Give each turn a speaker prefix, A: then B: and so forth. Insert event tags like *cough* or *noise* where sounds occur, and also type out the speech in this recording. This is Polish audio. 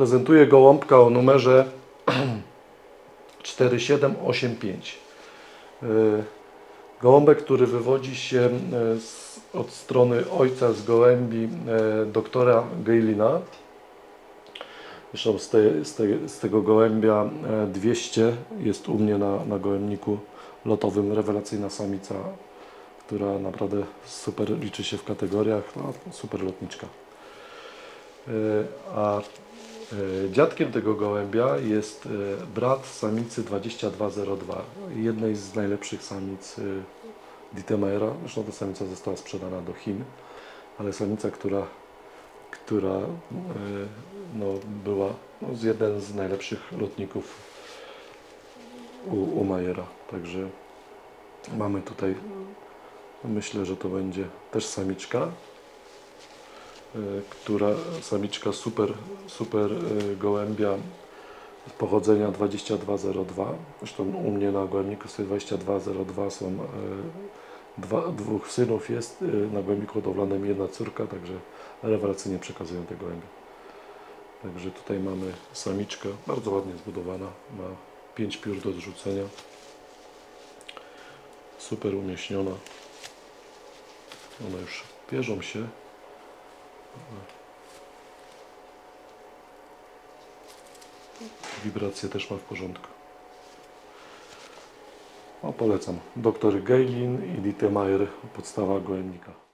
A: Prezentuję gołąbka o numerze *clears throat* 4785. Y, Gołąbek, który wywodzi się e, z, od strony ojca z gołębi e, doktora Gailina. Zresztą z, te, z, te, z tego gołębia e, 200 jest u mnie na, na gołębniku lotowym rewelacyjna samica, która naprawdę super liczy się w kategoriach, no, super lotniczka. A dziadkiem tego gołębia jest e, brat samicy 2202, jednej z najlepszych samic e, Dittemera. Zresztą ta samica została sprzedana do Chin, ale samica, która, która e, no, była no, z jeden z najlepszych lotników u, u Majera. Także mamy tutaj, myślę, że to będzie też samiczka e, która samiczka super, super e, gołębia pochodzenia 2202. Zresztą u mnie na gołębniku sobie 2202 są e, dwa, dwóch synów jest, na gołębniku hodowlanym jedna córka, także rewelacyjnie przekazują te gołębie. Także tutaj mamy samiczkę, bardzo ładnie zbudowana, ma 5 piór do zrzucenia. Super umieśniona. One już pierzą się. Wibracje też ma w porządku. O, polecam. Dr Gailin i Ditemajer, podstawa gołębnika.